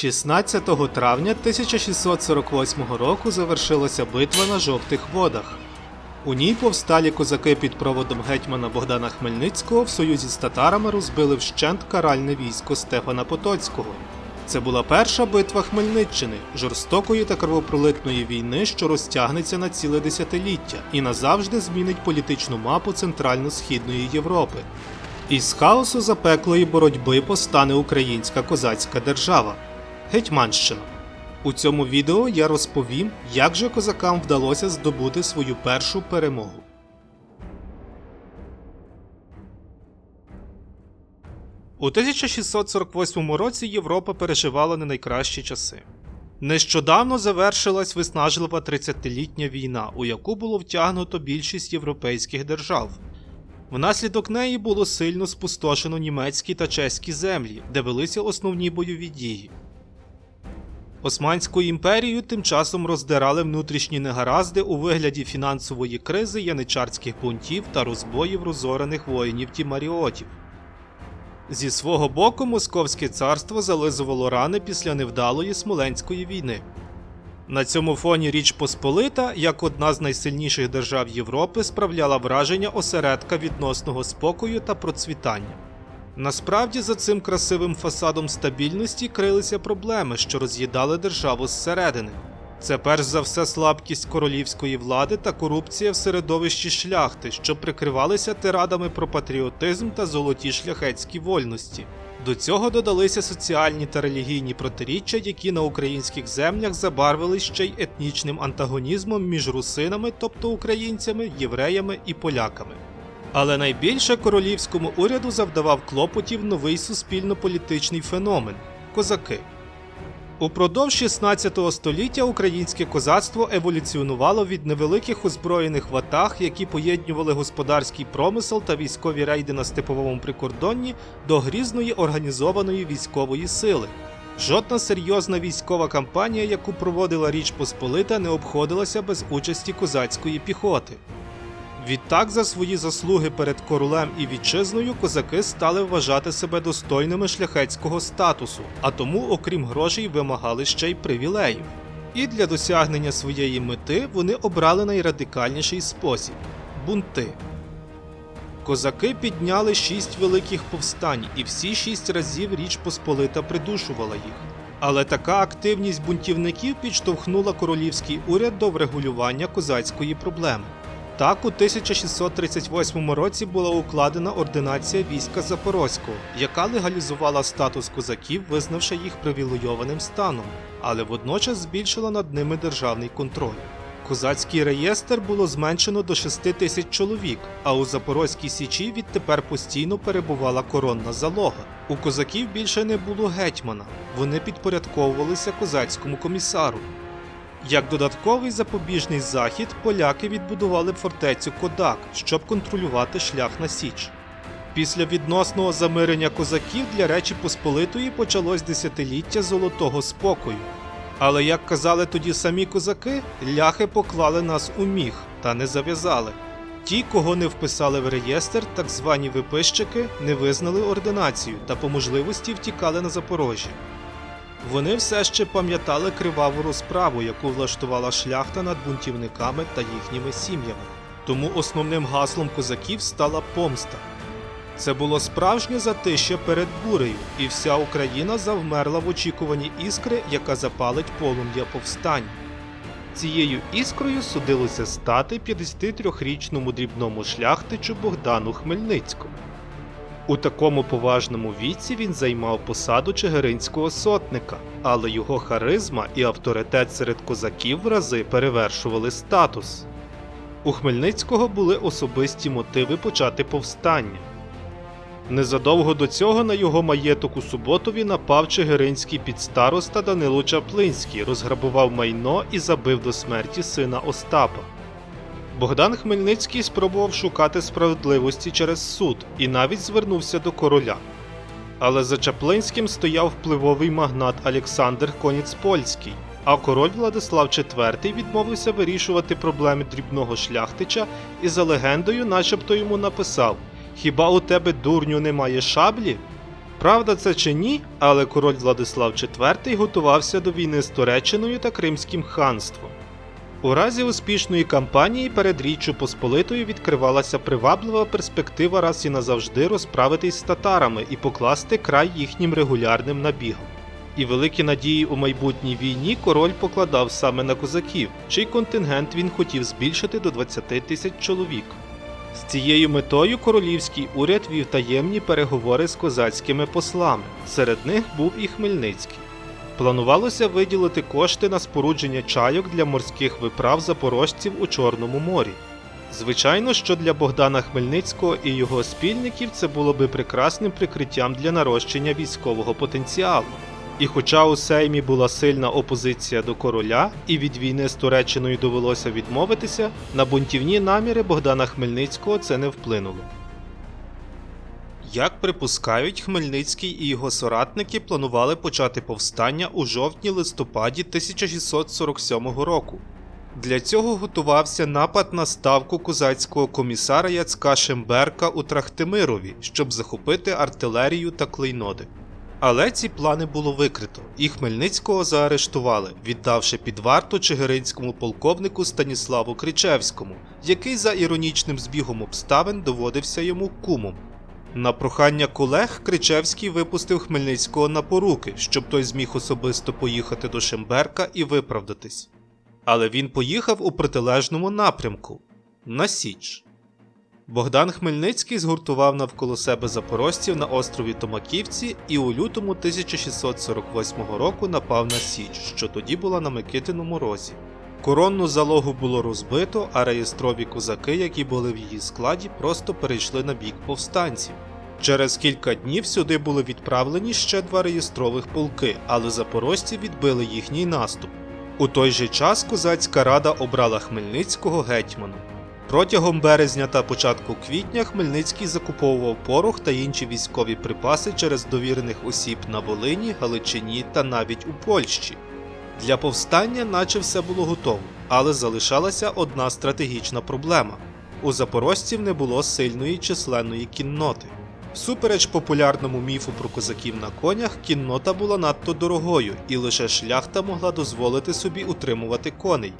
16 травня 1648 року завершилася битва на жовтих водах. У ній повсталі козаки під проводом гетьмана Богдана Хмельницького в союзі з татарами розбили вщент каральне військо Стефана Потоцького. Це була перша битва Хмельниччини, жорстокої та кровопролитної війни, що розтягнеться на ціле десятиліття і назавжди змінить політичну мапу Центрально-Східної Європи. Із хаосу запеклої боротьби постане українська козацька держава Гетьманщина. У цьому відео я розповім, як же козакам вдалося здобути свою першу перемогу. У 1648 році Європа переживала не найкращі часи. Нещодавно завершилась виснажлива 30-літня війна, у яку було втягнуто більшість європейських держав. Внаслідок неї було сильно спустошено німецькі та чеські землі, де велися основні бойові дії. Османську імперію тим часом роздирали внутрішні негаразди у вигляді фінансової кризи, яничарських бунтів та розбоїв розорених воїнів тімаріотів. Зі свого боку, Московське царство зализувало рани після невдалої Смоленської війни. На цьому фоні Річ Посполита, як одна з найсильніших держав Європи, справляла враження осередка відносного спокою та процвітання. Насправді за цим красивим фасадом стабільності крилися проблеми, що роз'їдали державу зсередини. Це перш за все слабкість королівської влади та корупція в середовищі шляхти, що прикривалися тирадами про патріотизм та золоті шляхетські вольності. До цього додалися соціальні та релігійні протиріччя, які на українських землях забарвились ще й етнічним антагонізмом між русинами, тобто українцями, євреями і поляками. Але найбільше королівському уряду завдавав клопотів новий суспільно-політичний феномен козаки. Упродовж 16 століття українське козацтво еволюціонувало від невеликих озброєних ватаг, які поєднували господарський промисел та військові рейди на степовому прикордонні, до грізної організованої військової сили. Жодна серйозна військова кампанія, яку проводила Річ Посполита, не обходилася без участі козацької піхоти. Відтак, за свої заслуги перед королем і вітчизною, козаки стали вважати себе достойними шляхетського статусу, а тому, окрім грошей, вимагали ще й привілеїв. І для досягнення своєї мети вони обрали найрадикальніший спосіб бунти. Козаки підняли шість великих повстань, і всі шість разів Річ Посполита придушувала їх. Але така активність бунтівників підштовхнула королівський уряд до врегулювання козацької проблеми. Так, у 1638 році була укладена ординація війська Запорозького, яка легалізувала статус козаків, визнавши їх привілейованим станом, але водночас збільшила над ними державний контроль. Козацький реєстр було зменшено до 6 тисяч чоловік, а у Запорозькій січі відтепер постійно перебувала коронна залога. У козаків більше не було гетьмана, вони підпорядковувалися козацькому комісару. Як додатковий запобіжний захід, поляки відбудували фортецю Кодак, щоб контролювати шлях на Січ. Після відносного замирення козаків для Речі Посполитої почалось десятиліття золотого спокою. Але як казали тоді самі козаки, ляхи поклали нас у міг та не зав'язали. Ті, кого не вписали в реєстр, так звані виписчики, не визнали ординацію та по можливості втікали на Запорожжя. Вони все ще пам'ятали криваву розправу, яку влаштувала шляхта над бунтівниками та їхніми сім'ями. Тому основним гаслом козаків стала помста. Це було справжнє затища перед бурею, і вся Україна завмерла в очікуванні іскри, яка запалить полум'я повстань. Цією іскрою судилося стати 53-річному дрібному шляхтичу Богдану Хмельницькому. У такому поважному віці він займав посаду чигиринського сотника, але його харизма і авторитет серед козаків в рази перевершували статус. У Хмельницького були особисті мотиви почати повстання. Незадовго до цього на його маєток у Суботові напав чигиринський підстароста Данило Чаплинський, розграбував майно і забив до смерті сина Остапа. Богдан Хмельницький спробував шукати справедливості через суд і навіть звернувся до короля. Але за Чаплинським стояв впливовий магнат Олександр Коніцпольський, а король Владислав IV відмовився вирішувати проблеми дрібного шляхтича і за легендою, начебто йому написав: Хіба у тебе дурню немає шаблі? Правда це чи ні, але король Владислав IV готувався до війни з Туреччиною та Кримським ханством. У разі успішної кампанії перед Річчю Посполитою відкривалася приваблива перспектива раз і назавжди розправитись з татарами і покласти край їхнім регулярним набігам. І великі надії у майбутній війні король покладав саме на козаків, чий контингент він хотів збільшити до 20 тисяч чоловік. З цією метою королівський уряд вів таємні переговори з козацькими послами. Серед них був і Хмельницький. Планувалося виділити кошти на спорудження чайок для морських виправ запорожців у Чорному морі. Звичайно, що для Богдана Хмельницького і його спільників це було би прекрасним прикриттям для нарощення військового потенціалу. І хоча у Сеймі була сильна опозиція до короля, і від війни з Туреччиною довелося відмовитися, на бунтівні наміри Богдана Хмельницького це не вплинуло. Як припускають, Хмельницький і його соратники планували почати повстання у жовтні-листопаді 1647 року. Для цього готувався напад на ставку козацького комісара Яцка Шемберка у Трахтимирові, щоб захопити артилерію та клейноди. Але ці плани було викрито, і Хмельницького заарештували, віддавши під варту чигиринському полковнику Станіславу Кричевському, який за іронічним збігом обставин доводився йому кумом. На прохання колег Кричевський випустив Хмельницького на поруки, щоб той зміг особисто поїхати до Шемберка і виправдатись. Але він поїхав у протилежному напрямку на Січ. Богдан Хмельницький згуртував навколо себе запорожців на острові Томаківці і у лютому 1648 року напав на Січ, що тоді була на Микитиному розі. Коронну залогу було розбито, а реєстрові козаки, які були в її складі, просто перейшли на бік повстанців. Через кілька днів сюди були відправлені ще два реєстрових полки, але запорожці відбили їхній наступ. У той же час козацька рада обрала Хмельницького гетьманом. Протягом березня та початку квітня Хмельницький закуповував порох та інші військові припаси через довірених осіб на Волині, Галичині та навіть у Польщі. Для повстання наче все було готово, але залишалася одна стратегічна проблема: у запорожців не було сильної численної кінноти. Всупереч популярному міфу про козаків на конях, кіннота була надто дорогою, і лише шляхта могла дозволити собі утримувати коней.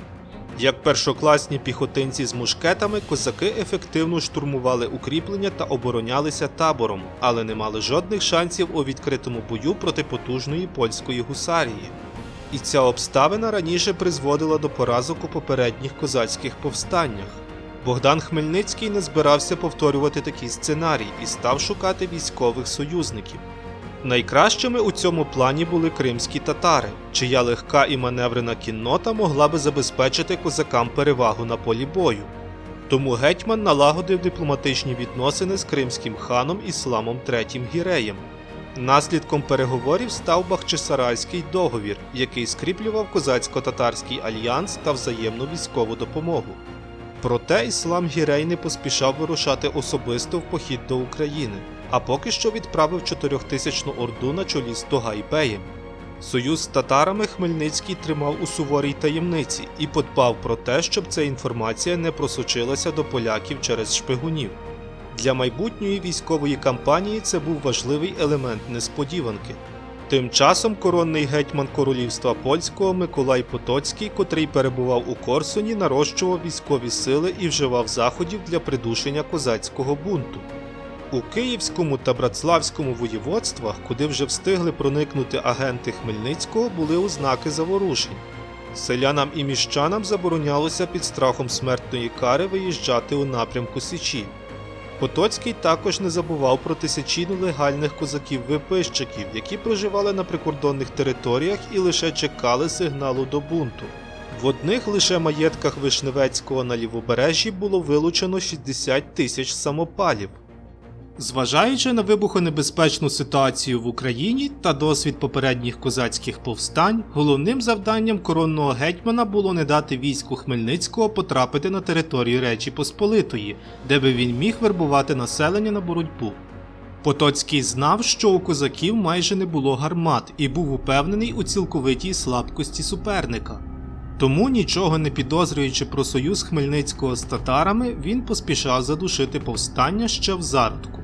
Як першокласні піхотинці з мушкетами, козаки ефективно штурмували укріплення та оборонялися табором, але не мали жодних шансів у відкритому бою проти потужної польської гусарії. І ця обставина раніше призводила до поразок у попередніх козацьких повстаннях. Богдан Хмельницький не збирався повторювати такий сценарій і став шукати військових союзників. Найкращими у цьому плані були кримські татари, чия легка і маневрена кіннота могла би забезпечити козакам перевагу на полі бою. Тому гетьман налагодив дипломатичні відносини з кримським ханом Ісламом III Гіреєм. Наслідком переговорів став Бахчисарайський договір, який скріплював козацько-татарський альянс та взаємну військову допомогу. Проте Іслам Гірей не поспішав вирушати особисто в похід до України, а поки що відправив чотирьохтисячну орду на чолі з Тогайбеєм. Союз з татарами Хмельницький тримав у суворій таємниці і подбав про те, щоб ця інформація не просочилася до поляків через шпигунів. Для майбутньої військової кампанії це був важливий елемент несподіванки. Тим часом коронний гетьман королівства польського Миколай Потоцький, котрий перебував у Корсуні, нарощував військові сили і вживав заходів для придушення козацького бунту. У Київському та Братславському воєводствах, куди вже встигли проникнути агенти Хмельницького, були ознаки заворушень. Селянам і міщанам заборонялося під страхом смертної кари виїжджати у напрямку Січі. Потоцький також не забував про тисячі нелегальних козаків-випищиків, які проживали на прикордонних територіях і лише чекали сигналу до бунту. В одних лише маєтках Вишневецького на лівобережжі було вилучено 60 тисяч самопалів. Зважаючи на вибухонебезпечну ситуацію в Україні та досвід попередніх козацьких повстань, головним завданням коронного гетьмана було не дати війську Хмельницького потрапити на територію Речі Посполитої, де би він міг вербувати населення на боротьбу. Потоцький знав, що у козаків майже не було гармат і був упевнений у цілковитій слабкості суперника. Тому, нічого не підозрюючи про союз Хмельницького з татарами, він поспішав задушити повстання ще в зародку.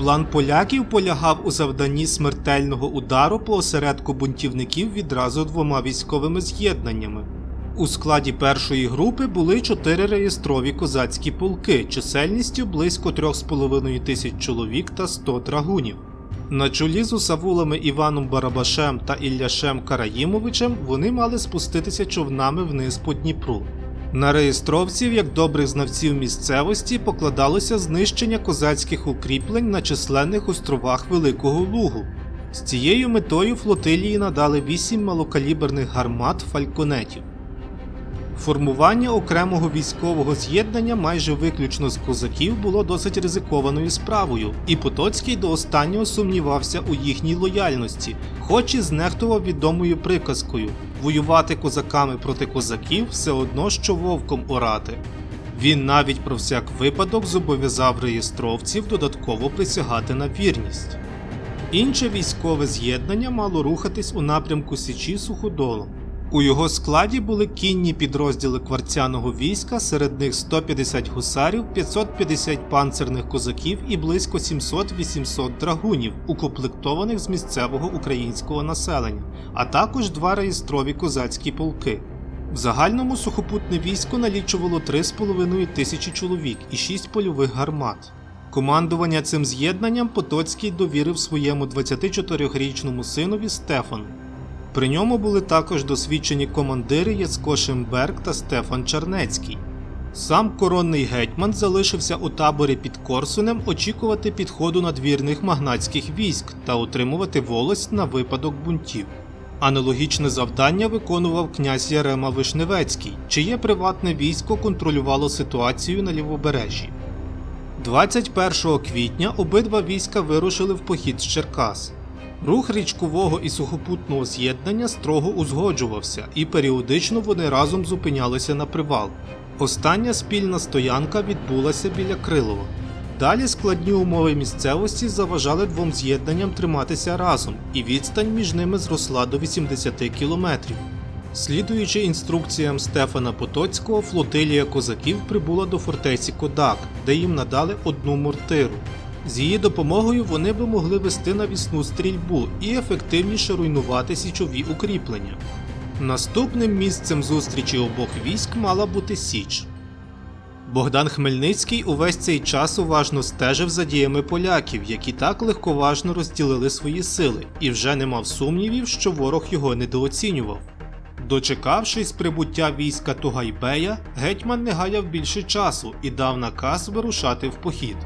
План поляків полягав у завданні смертельного удару по осередку бунтівників відразу двома військовими з'єднаннями. У складі першої групи були чотири реєстрові козацькі полки чисельністю близько 3,5 тисяч чоловік та 100 драгунів. На чолі з усавулами Іваном Барабашем та Ілляшем Караїмовичем вони мали спуститися човнами вниз по Дніпру. На реєстровців, як добрих знавців місцевості, покладалося знищення козацьких укріплень на численних островах Великого Лугу. З цією метою флотилії надали вісім малокаліберних гармат фальконетів. Формування окремого військового з'єднання майже виключно з козаків було досить ризикованою справою, і Потоцький до останнього сумнівався у їхній лояльності, хоч і знехтував відомою приказкою воювати козаками проти козаків все одно, що вовком орати. Він навіть про всяк випадок зобов'язав реєстровців додатково присягати на вірність. Інше військове з'єднання мало рухатись у напрямку Січі Суходолом. У його складі були кінні підрозділи кварцяного війська, серед них 150 гусарів, 550 панцерних козаків і близько 700-800 драгунів, укомплектованих з місцевого українського населення, а також два реєстрові козацькі полки. В загальному сухопутне військо налічувало 3,5 тисячі чоловік і 6 польових гармат. Командування цим з'єднанням Потоцький довірив своєму 24-річному синові Стефану. При ньому були також досвідчені командири Яцко Шимберг та Стефан Чернецький. Сам коронний гетьман залишився у таборі під Корсунем очікувати підходу надвірних магнатських військ та отримувати волость на випадок бунтів. Аналогічне завдання виконував князь Ярема Вишневецький, чиє приватне військо контролювало ситуацію на лівобережжі. 21 квітня обидва війська вирушили в похід з Черкас. Рух річкового і сухопутного з'єднання строго узгоджувався, і періодично вони разом зупинялися на привал. Остання спільна стоянка відбулася біля Крилова. Далі складні умови місцевості заважали двом з'єднанням триматися разом, і відстань між ними зросла до 80 кілометрів. Слідуючи інструкціям Стефана Потоцького, флотилія козаків прибула до фортеці Кодак, де їм надали одну мортиру. З її допомогою вони би могли вести навісну стрільбу і ефективніше руйнувати січові укріплення. Наступним місцем зустрічі обох військ мала бути Січ. Богдан Хмельницький увесь цей час уважно стежив за діями поляків, які так легковажно розділили свої сили, і вже не мав сумнівів, що ворог його недооцінював. Дочекавшись прибуття війська Тугайбея, гетьман не гаяв більше часу і дав наказ вирушати в похід.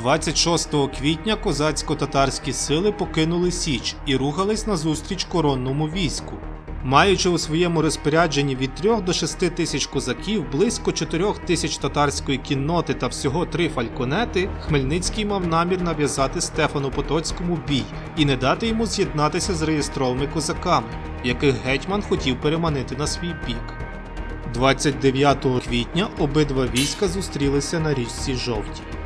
26 квітня козацько-татарські сили покинули Січ і рухались назустріч коронному війську. Маючи у своєму розпорядженні від 3 до 6 тисяч козаків, близько 4 тисяч татарської кінноти та всього три фальконети, Хмельницький мав намір нав'язати Стефану Потоцькому бій і не дати йому з'єднатися з реєстровими козаками, яких гетьман хотів переманити на свій бік. 29 квітня обидва війська зустрілися на річці Жовтій.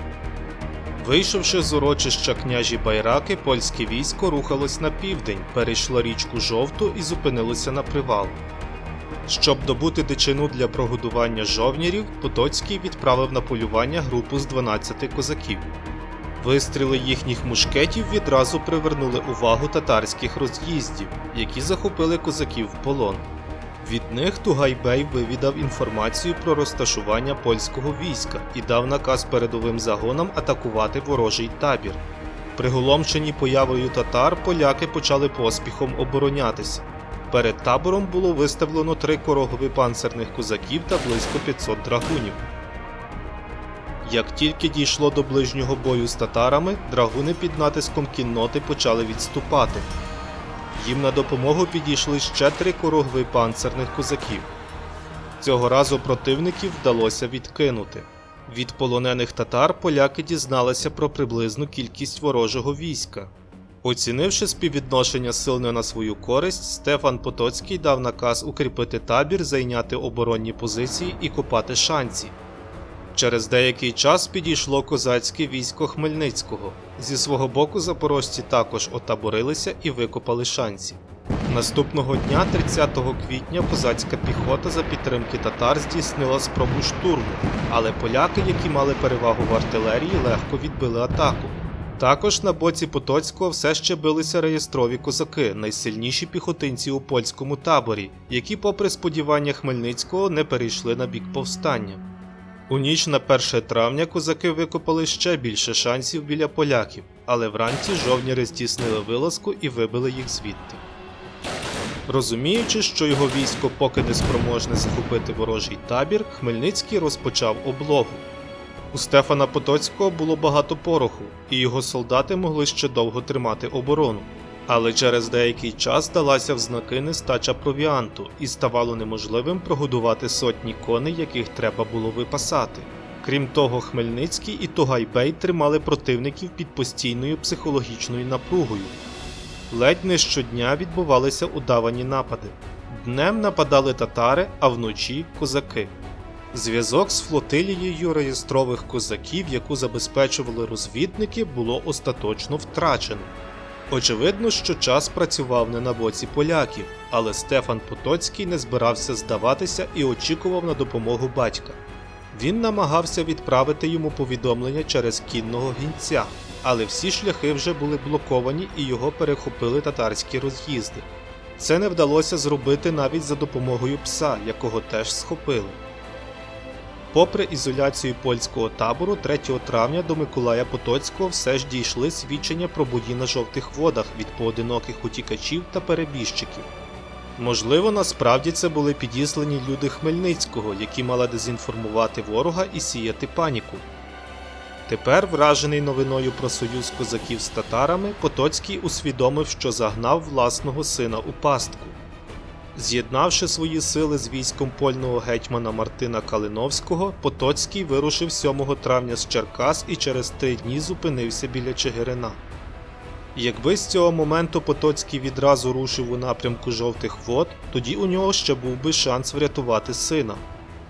Вийшовши з урочища княжі Байраки, польське військо рухалось на південь, перейшло річку Жовту і зупинилося на привал. Щоб добути дичину для прогодування жовнірів, Потоцький відправив на полювання групу з 12 козаків. Вистріли їхніх мушкетів відразу привернули увагу татарських роз'їздів, які захопили козаків в полон. Від них Тугайбей вивідав інформацію про розташування польського війська і дав наказ передовим загонам атакувати ворожий табір. Приголомшені появою татар, поляки почали поспіхом оборонятися. Перед табором було виставлено три корогові панцерних козаків та близько 500 драгунів. Як тільки дійшло до ближнього бою з татарами, драгуни під натиском кінноти почали відступати. Їм на допомогу підійшли ще три корогви панцерних козаків. Цього разу противників вдалося відкинути. Від полонених татар поляки дізналися про приблизну кількість ворожого війська. Оцінивши співвідношення сил не на свою користь, Стефан Потоцький дав наказ укріпити табір, зайняти оборонні позиції і копати шанці. Через деякий час підійшло козацьке військо Хмельницького. Зі свого боку запорожці також отаборилися і викопали шанці. Наступного дня, 30 квітня, козацька піхота за підтримки татар здійснила спробу штурму, але поляки, які мали перевагу в артилерії, легко відбили атаку. Також на боці Потоцького все ще билися реєстрові козаки, найсильніші піхотинці у польському таборі, які, попри сподівання Хмельницького, не перейшли на бік повстання. У ніч на 1 травня козаки викопали ще більше шансів біля поляків, але вранці жовніри здійснили вилазку і вибили їх звідти. Розуміючи, що його військо поки не спроможне захопити ворожий табір, Хмельницький розпочав облогу. У Стефана Потоцького було багато пороху, і його солдати могли ще довго тримати оборону. Але через деякий час далася в знаки нестача провіанту, і ставало неможливим прогодувати сотні коней, яких треба було випасати. Крім того, Хмельницький і Тогайбей тримали противників під постійною психологічною напругою. Ледь не щодня відбувалися удавані напади. Днем нападали татари, а вночі козаки. Зв'язок з флотилією реєстрових козаків, яку забезпечували розвідники, було остаточно втрачено. Очевидно, що час працював не на боці поляків, але Стефан Потоцький не збирався здаватися і очікував на допомогу батька. Він намагався відправити йому повідомлення через кінного гінця, але всі шляхи вже були блоковані і його перехопили татарські роз'їзди. Це не вдалося зробити навіть за допомогою пса, якого теж схопили. Попри ізоляцію польського табору, 3 травня до Миколая Потоцького все ж дійшли свідчення про бої на жовтих водах від поодиноких утікачів та перебіжчиків. Можливо, насправді це були підіслані люди Хмельницького, які мали дезінформувати ворога і сіяти паніку. Тепер, вражений новиною про союз козаків з татарами, Потоцький усвідомив, що загнав власного сина у пастку. З'єднавши свої сили з військом польного гетьмана Мартина Калиновського, Потоцький вирушив 7 травня з Черкас і через три дні зупинився біля Чигирина. Якби з цього моменту Потоцький відразу рушив у напрямку жовтих вод, тоді у нього ще був би шанс врятувати сина.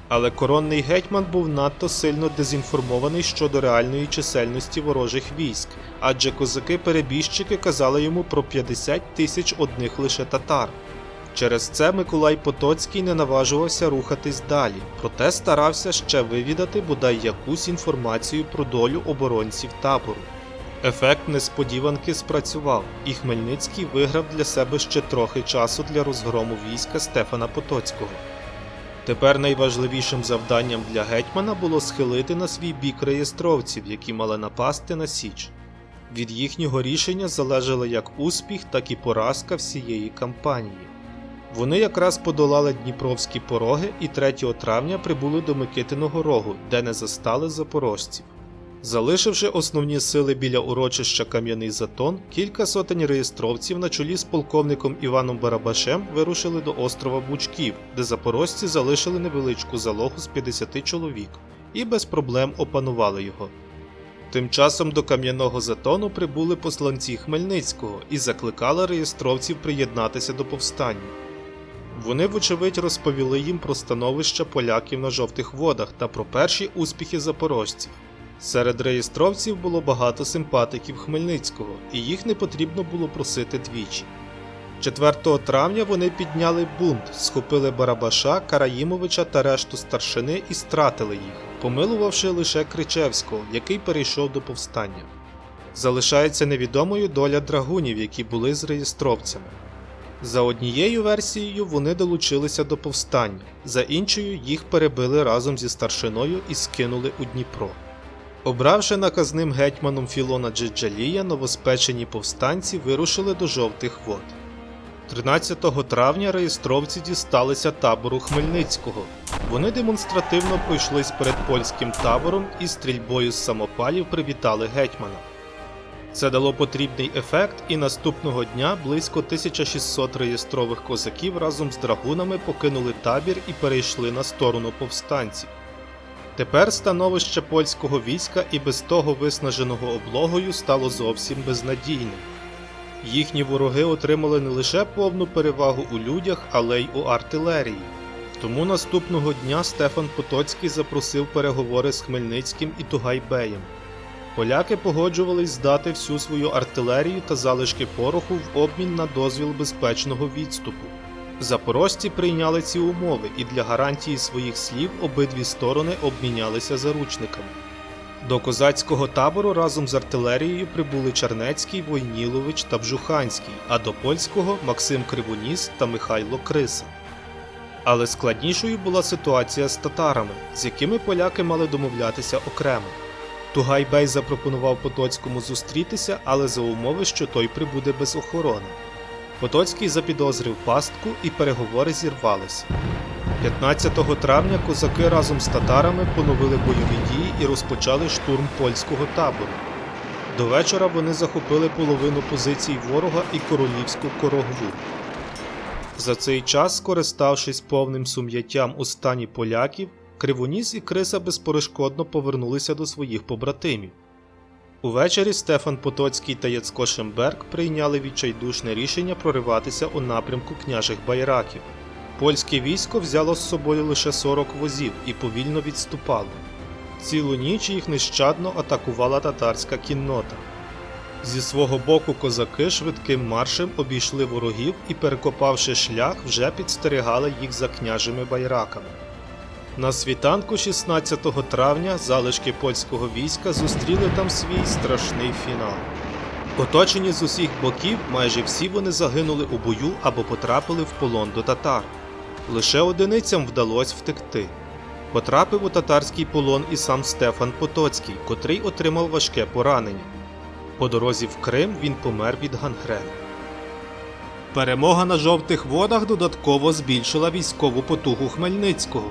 Але коронний гетьман був надто сильно дезінформований щодо реальної чисельності ворожих військ, адже козаки-перебіжчики казали йому про 50 тисяч одних лише татар. Через це Миколай Потоцький не наважувався рухатись далі, проте старався ще вивідати бодай якусь інформацію про долю оборонців табору. Ефект несподіванки спрацював, і Хмельницький виграв для себе ще трохи часу для розгрому війська Стефана Потоцького. Тепер найважливішим завданням для гетьмана було схилити на свій бік реєстровців, які мали напасти на Січ. Від їхнього рішення залежала як успіх, так і поразка всієї кампанії. Вони якраз подолали Дніпровські пороги і 3 травня прибули до Микитиного рогу, де не застали запорожців. Залишивши основні сили біля урочища Кам'яний Затон, кілька сотень реєстровців на чолі з полковником Іваном Барабашем вирушили до острова Бучків, де запорожці залишили невеличку залогу з 50 чоловік і без проблем опанували його. Тим часом до Кам'яного Затону прибули посланці Хмельницького і закликали реєстровців приєднатися до повстання. Вони, вочевидь, розповіли їм про становище поляків на жовтих водах та про перші успіхи запорожців. Серед реєстровців було багато симпатиків Хмельницького, і їх не потрібно було просити двічі. 4 травня вони підняли бунт, схопили Барабаша, Караїмовича та решту старшини і стратили їх, помилувавши лише Кричевського, який перейшов до повстання. Залишається невідомою доля драгунів, які були з реєстровцями. За однією версією вони долучилися до повстання, за іншою їх перебили разом зі старшиною і скинули у Дніпро. Обравши наказним гетьманом Філона Джеджалія, новоспечені повстанці вирушили до жовтих вод. 13 травня реєстровці дісталися табору Хмельницького. Вони демонстративно пройшлись перед польським табором і стрільбою з самопалів привітали гетьмана. Це дало потрібний ефект, і наступного дня близько 1600 реєстрових козаків разом з драгунами покинули табір і перейшли на сторону повстанців. Тепер становище польського війська і без того виснаженого облогою стало зовсім безнадійним. Їхні вороги отримали не лише повну перевагу у людях, але й у артилерії. Тому наступного дня Стефан Потоцький запросив переговори з Хмельницьким і Тугайбеєм. Поляки погоджувались здати всю свою артилерію та залишки пороху в обмін на дозвіл безпечного відступу. Запорожці прийняли ці умови і для гарантії своїх слів обидві сторони обмінялися заручниками. До козацького табору разом з артилерією прибули Чернецький, Войнілович та Бжуханський, а до польського Максим Кривоніс та Михайло Криса. Але складнішою була ситуація з татарами, з якими поляки мали домовлятися окремо. Тугай-бей запропонував Потоцькому зустрітися, але за умови, що той прибуде без охорони. Потоцький запідозрив пастку і переговори зірвалися. 15 травня козаки разом з татарами поновили бойові дії і розпочали штурм польського табору. До вечора вони захопили половину позицій ворога і королівську корогву. За цей час, скориставшись повним сум'яттям у стані поляків, Кривоніс і Криса безперешкодно повернулися до своїх побратимів. Увечері Стефан Потоцький та Яцко Шемберг прийняли відчайдушне рішення прориватися у напрямку княжих байраків. Польське військо взяло з собою лише 40 возів і повільно відступало. Цілу ніч їх нещадно атакувала татарська кіннота. Зі свого боку козаки швидким маршем обійшли ворогів і, перекопавши шлях, вже підстерігали їх за княжими байраками. На світанку 16 травня залишки польського війська зустріли там свій страшний фінал. Оточені з усіх боків, майже всі вони загинули у бою або потрапили в полон до татар. Лише одиницям вдалося втекти. Потрапив у татарський полон і сам Стефан Потоцький, котрий отримав важке поранення. По дорозі в Крим він помер від гангрени. Перемога на жовтих водах додатково збільшила військову потугу Хмельницького.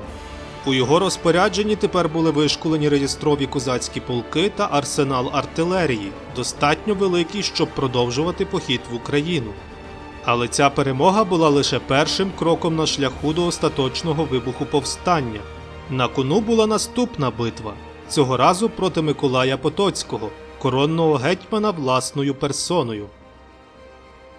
У його розпорядженні тепер були вишколені реєстрові козацькі полки та арсенал артилерії, достатньо великий, щоб продовжувати похід в Україну. Але ця перемога була лише першим кроком на шляху до остаточного вибуху повстання. На кону була наступна битва цього разу проти Миколая Потоцького, коронного гетьмана власною персоною.